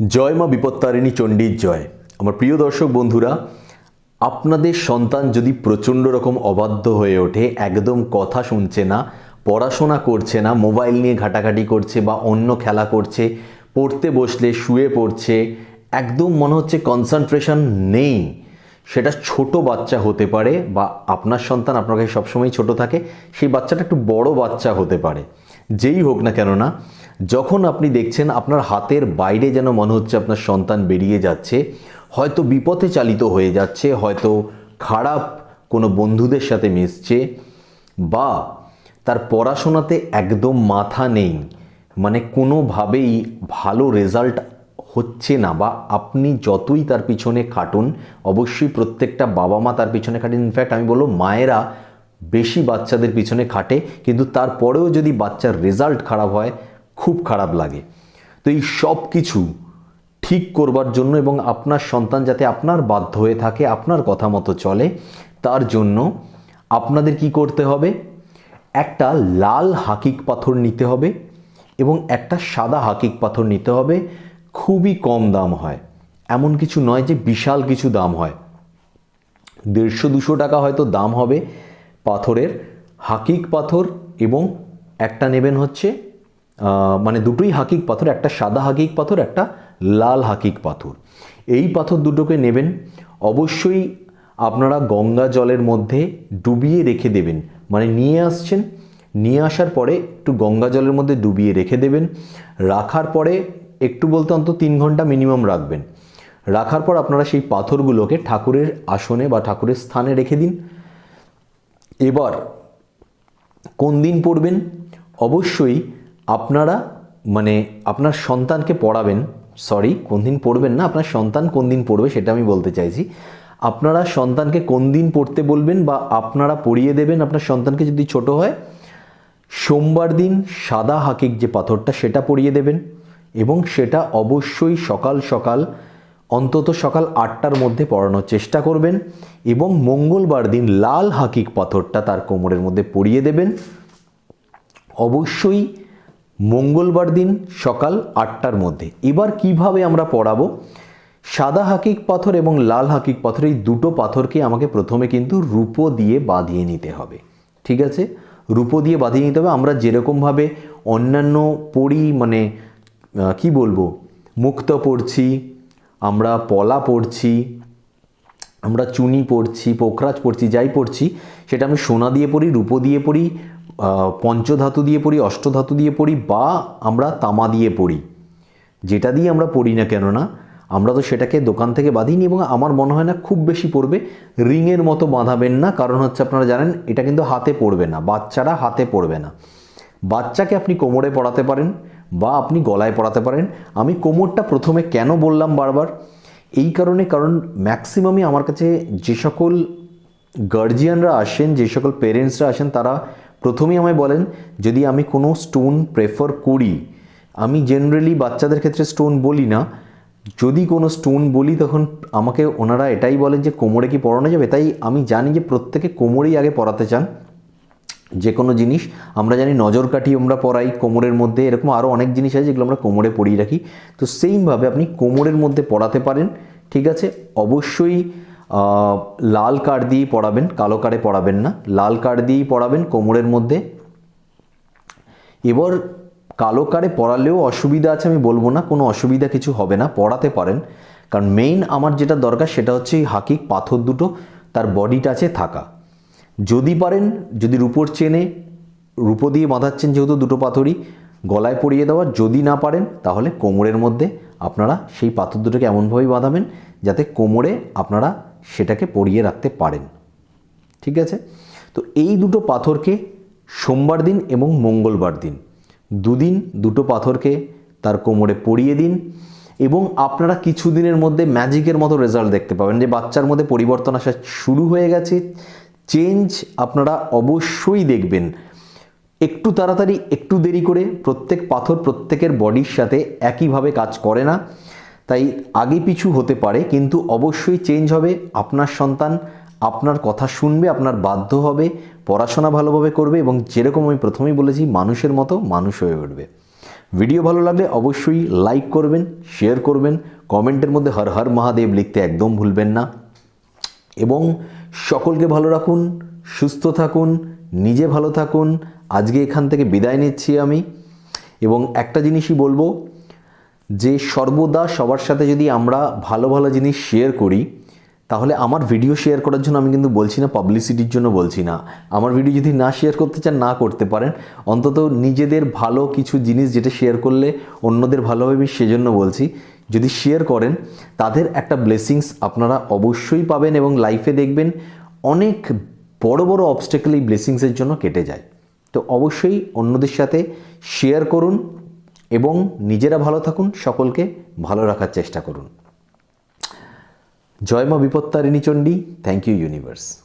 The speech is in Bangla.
জয় মা বিপত্তারিণী চণ্ডীর জয়। আমার প্রিয় দর্শক বন্ধুরা, আপনাদের সন্তান যদি প্রচণ্ড রকম অবাধ্য হয়ে ওঠে, একদম কথা শুনছে না, পড়াশোনা করছে না, মোবাইল নিয়ে ঘাটাঘাটি করছে বা অন্য খেলা করছে, পড়তে বসলে, শুয়ে পড়ছে, একদম মনে হচ্ছে কনসেন্ট্রেশন নেই। সেটা ছোট বাচ্চা হতে পারে বা আপনার সন্তান আপনার কাছে সবসময় ছোট থাকে, সেই বাচ্চাটা একটু বড় বাচ্চা হতে পারে। যেই হোক না কেন না যখন আপনি দেখছেন আপনার হাতের বাইরে যেন মনে হচ্ছে আপনার সন্তান বেরিয়ে যাচ্ছে, হয়তো বিপথে চালিত হয়ে যাচ্ছে, হয়তো খারাপ কোনো বন্ধুদের সাথে মিশছে, বা তার পড়াশোনাতে একদম মাথা নেই মানে কোনোভাবেই ভালো রেজাল্ট হচ্ছে না, বা আপনি যতই তার পিছনে খাটুন, অবশ্যই প্রত্যেকটা বাবা মা তার পিছনে খাটেন ইনফ্যাক্ট আমি বলব মায়েরা বেশি বাচ্চাদের পিছনে খাটে, কিন্তু তারপরেও যদি বাচ্চার রেজাল্ট খারাপ হয় খুব খারাপ লাগে। তো এই সব কিছু ঠিক করবার জন্য এবং আপনার সন্তান যাতে আপনার বাধ্য হয়ে থাকে, আপনার কথা মতো চলে, তার জন্য আপনাদের কি করতে হবে? একটা লাল হাকিক পাথর নিতে হবে এবং একটা সাদা হাকিক পাথর নিতে হবে। খুবই কম দাম হয়। এমন কিছু নয় যে বিশাল কিছু দাম হয়। দেড়শো দুশো টাকা হয়তো দাম হবে পাথরের হাকিক পাথর এবং একটা নেবেন হচ্ছে মানে দুটোই হাকিক পাথর, একটা সাদা হাকিক পাথর, একটা লাল হাকিক পাথর। এই পাথর দুটোকে নেবেন, অবশ্যই আপনারা গঙ্গা জলের মধ্যে ডুবিয়ে রেখে দেবেন। মানে নিয়ে আসছেন, নিয়ে আসার পরে একটু গঙ্গা জলের মধ্যে ডুবিয়ে রেখে দেবেন। রাখার পরে একটু বলতে অন্তত তিন ঘণ্টা মিনিমাম রাখবেন। রাখার পর আপনারা সেই পাথরগুলোকে ঠাকুরের আসনে বা ঠাকুরের স্থানে রেখে দিন। এবার কোন দিন পড়বেন? অবশ্যই আপনারা মানে আপনার সন্তানকে পড়াবেন সরি কোন দিন পড়বেন না, আপনার সন্তান কোন দিন পড়বে সেটা আমি বলতে চাইছি। আপনারা সন্তানকে কোন দিন পড়তে বলবেন বা আপনারা পড়িয়ে দেবেন আপনার সন্তানকে যদি ছোট হয়, সোমবার দিন সাদা হাকিক যে পাথরটা সেটা পরিয়ে দেবেন এবং সেটা অবশ্যই সকাল সকাল, অন্তত সকাল আটটার মধ্যে পড়ানোর চেষ্টা করবেন এবং মঙ্গলবার দিন লাল হাকিক পাথরটা তার কোমরের মধ্যে পরিয়ে দেবেন। অবশ্যই মঙ্গলবার দিন সকাল আটটার মধ্যে। এবার কীভাবে আমরা পড়াবো? সাদা হাকিক পাথর এবং লাল হাকিক পাথর, এই দুটো পাথরকে আমাকে প্রথমে কিন্তু রূপো দিয়ে বাঁধিয়ে নিতে হবে। ঠিক আছে? রূপো দিয়ে বাঁধিয়ে নিতে হবে। আমরা যেরকমভাবে অন্যান্য পড়ি মানে কি বলব? মুক্ত পড়ছি, আমরা পলা পড়ছি, আমরা চুনি পড়ছি, পোখরাজ পড়ছি, যাই পড়ছি, সেটা আমি সোনা দিয়ে পড়ি, রূপো দিয়ে পড়ি পঞ্চধাতু দিয়ে পড়ি, অষ্টধাতু দিয়ে পড়ি, বা আমরা তামা দিয়ে পড়ি। যেটা দিয়ে আমরা পড়ি না কেন না আমরা তো সেটাকে দোকান থেকে বাঁধিনি এবং আমার মনে হয় না খুব বেশি পড়বে। রিংয়ের মতো বাঁধাবেন না, কারণ হচ্ছে আপনারা জানেন, এটা কিন্তু হাতে পড়বে না, বাচ্চারা হাতে পড়বে না। বাচ্চাকে আপনি কোমরে পড়াতে পারেন, বা আপনি গলায় পড়াতে পারেন। আমি কোমরটা প্রথমে কেন বললাম বারবার? এই কারণে, কারণ ম্যাক্সিমামই আমার কাছে যে সকল গার্জিয়ানরা আসেন, যে সকল পেরেন্টসরা আসেন, তারা প্রথমেই আমায় বলেন, যদি আমি কোনো স্টোন প্রেফার করি, আমি জেনারেলি বাচ্চাদের ক্ষেত্রে স্টোন বলি না। যদি কোনো স্টোন বলি, তখন আমাকে ওনারা এটাই বলেন যে, কোমরে কি পড়ানো যাবে? তাই আমি জানি যে, প্রত্যেকে কোমরেই আগে পড়াতে চান। যে কোনো জিনিস, আমরা জানি নজর কাঠি আমরা পরাই কোমরের মধ্যে, এরকম আরও অনেক জিনিস আছে যেগুলো আমরা কোমরে পরিয়ে রাখি। তো সেইমভাবে আপনি কোমরের মধ্যে পড়াতে পারেন, ঠিক আছে? অবশ্যই লাল কার্ড দিয়েই পড়াবেন, কালো কার্ডে পড়াবেন না। লাল কার্ড দিয়েই পড়াবেন, কোমরের মধ্যে। এবার কালো কারে পড়ালেও অসুবিধা আছে, আমি বলব না, কোনো অসুবিধা কিছু হবে না, পড়াতে পারেন। কারণ মেইন আমার যেটা দরকার, সেটা হচ্ছে হাকিক পাথর দুটো, তার বডি টাচে থাকা। যদি পারেন, যদি রূপোর চেনে, রূপো দিয়ে বাঁধাচ্ছেন যেহেতু দুটো পাথরই, গলায় পরিয়ে দেওয়া, যদি না পারেন, তাহলে কোমরের মধ্যে আপনারা সেই পাথর দুটোকে এমনভাবেই বাঁধাবেন, যাতে কোমরে আপনারা সেটাকে পরিয়ে রাখতে পারেন। ঠিক আছে? তো এই দুটো পাথরকে সোমবার দিন এবং মঙ্গলবার দিন, দুদিন দুটো পাথরকে তার কোমরে পরিয়ে দিন এবং আপনারা কিছুদিনের মধ্যে ম্যাজিকের মতো রেজাল্ট দেখতে পাবেন যে বাচ্চার মধ্যে পরিবর্তন আসা শুরু হয়ে গেছে। চেঞ্জ আপনারা অবশ্যই দেখবেন। একটু তাড়াতাড়ি, একটু দেরি করে প্রত্যেক পাথর প্রত্যেকের বডির সাথে একইভাবে কাজ করে না। তাই আগে পিছু হতে পারে, কিন্তু অবশ্যই চেঞ্জ হবে। আপনার সন্তান আপনার কথা শুনবে, আপনার বাধ্য হবে, পড়াশোনা ভালোভাবে করবে এবং যেরকম আমি প্রথমেই বলেছি, মানুষের মতো মানুষ হয়ে উঠবে। ভিডিও ভালো লাগলে অবশ্যই লাইক করবেন শেয়ার করবেন, কমেন্টের মধ্যে হর হর মহাদেব লিখতে একদম ভুলবেন না। এবং সকলকে ভালো রাখুন, সুস্থ থাকুন, নিজে ভালো থাকুন। আজকে এখান থেকে বিদায় নিচ্ছি আমি। এবং একটা জিনিসই বলব যে সর্বদা সবার সাথে যদি আমরা ভালো ভালো জিনিস শেয়ার করি, তাহলে আমার ভিডিও শেয়ার করার জন্য আমি কিন্তু বলছি না পাবলিসিটির জন্য বলছি না। আমার ভিডিও যদি না শেয়ার করতে চান, না করতে পারেন। অন্তত নিজেদের ভালো কিছু জিনিস যেটা শেয়ার করলে অন্যদের ভালো হবে সেজন্য বলছি, যদি শেয়ার করেন, তাদের একটা ব্লেসিংস আপনারা অবশ্যই পাবেন এবং লাইফে দেখবেন অনেক বড় বড় অবস্টেকেল এই ব্লেসিংসের জন্য কেটে যায়। তো অবশ্যই অন্যদের সাথে শেয়ার করুন এবং নিজেরা ভালো থাকুন, সকলকে ভালো রাখার চেষ্টা করুন। জয়মা Bipattarini Chandi thank you universe